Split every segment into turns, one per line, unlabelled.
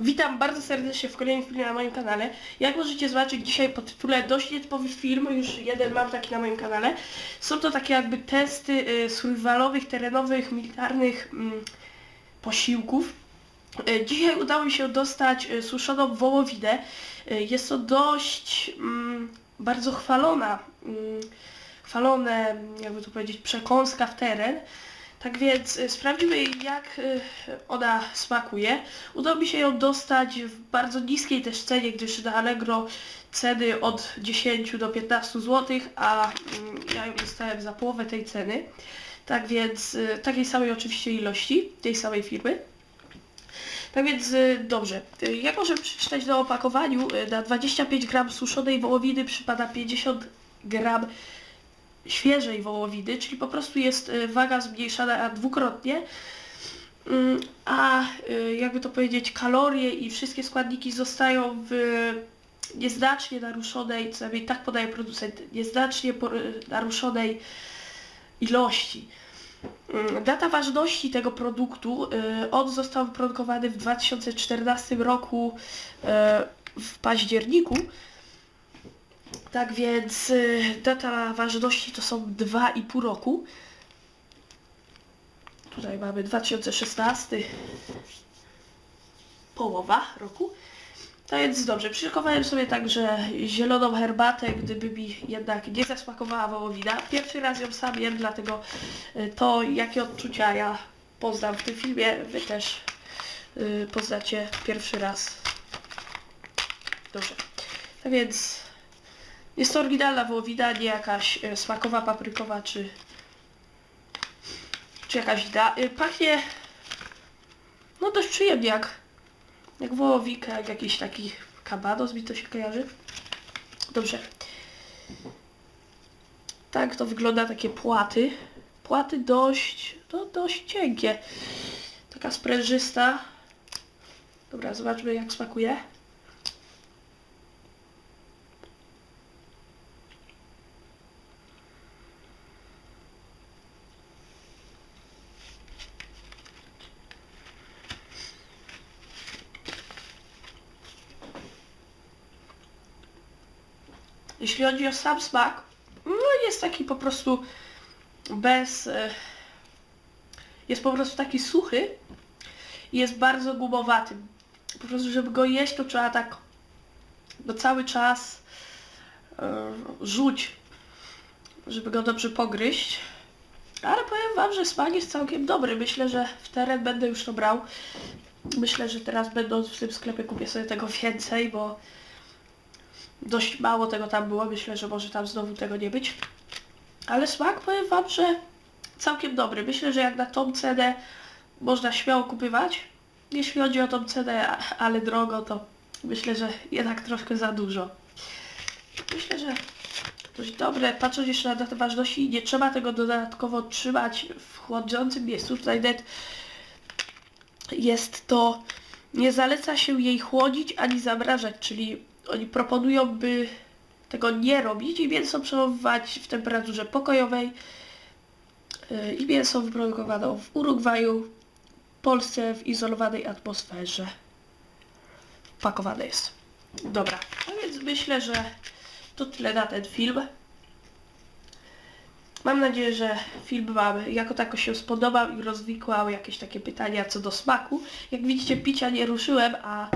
Witam bardzo serdecznie w kolejnym filmie na moim kanale. Jak możecie zobaczyć dzisiaj po tytule dość nietypowy film, już jeden mam taki na moim kanale. Są to takie jakby testy y, survivalowych, terenowych, militarnych mm, posiłków. Y, Dzisiaj udało mi się dostać y, suszoną wołowinę. Y, Jest to dość mm, bardzo chwalona, mm, chwalone, jakby to powiedzieć, przekąska w teren. Tak więc y, sprawdzimy jak y, ona smakuje. Udało mi się ją dostać w bardzo niskiej też cenie, gdyż na Allegro ceny od 10 do 15 zł, a mm, ja ją dostałem za połowę tej ceny. Tak więc y, takiej samej oczywiście ilości, tej samej firmy. Tak więc dobrze, jak możemy przeczytać na opakowaniu, na 25 gram suszonej wołowiny przypada 50 gram świeżej wołowiny, czyli po prostu jest y, waga zmniejszana dwukrotnie, Mm, a y, jakby to powiedzieć, kalorie i wszystkie składniki zostają w nieznacznie naruszonej, co najmniej tak podaje producent, nieznacznie por- naruszonej ilości. Mm, Data ważności tego produktu, y, on został wyprodukowany w 2014 roku y, w październiku, tak więc y, data ważności to są 2,5 roku. Tutaj mamy 2016, połowa roku. To więc dobrze, przygotowałem sobie także zieloną herbatę, gdyby mi jednak nie zasmakowała wołowina. Pierwszy raz ją sam jem, dlatego y, to jakie odczucia ja poznam w tym filmie, wy też y, poznacie pierwszy raz. Dobrze. Tak więc jest to oryginalna wołowina, nie jakaś e, smakowa, paprykowa czy, czy jakaś inna. E, Pachnie no dość przyjemnie jak, jak wołowika, jak jakiś taki kabanos mi to się kojarzy. Dobrze. Tak to wygląda takie płaty. Płaty dość, no dość cienkie. Taka sprężysta. Dobra, zobaczmy jak smakuje. Jeśli chodzi o sam smak, no jest taki po prostu bez... e, Jest po prostu taki suchy i jest bardzo gumowaty. Po prostu, żeby go jeść, to trzeba tak no cały czas e, rzuć, żeby go dobrze pogryźć. Ale powiem Wam, że smak jest całkiem dobry. Myślę, że w teren będę już to brał. Myślę, że teraz będąc w tym sklepie kupię sobie tego więcej, bo dość mało tego tam było. Myślę, że może tam znowu tego nie być. Ale smak powiem Wam, że całkiem dobry. Myślę, że jak na tą cenę można śmiało kupywać. Jeśli chodzi o tą cenę, ale drogo, to myślę, że jednak troszkę za dużo. Myślę, że dość dobre. Patrząc jeszcze na datę ważności, nie trzeba tego dodatkowo trzymać w chłodzącym miejscu. Tutaj net jest to, nie zaleca się jej chłodzić ani zamrażać, czyli oni proponują, by tego nie robić i mięso przechowywać w temperaturze pokojowej Yy, i mięso wyprodukowano w Urugwaju, Polsce w izolowanej atmosferze. Pakowane jest. Dobra, więc myślę, że to tyle na ten film. Mam nadzieję, że film Wam jako tako się spodobał i rozwikłał jakieś takie pytania co do smaku. Jak widzicie picia nie ruszyłem, a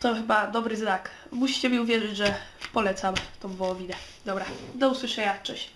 to chyba dobry znak. Musicie mi uwierzyć, że polecam tą wołowinę. Dobra, do usłyszenia, cześć.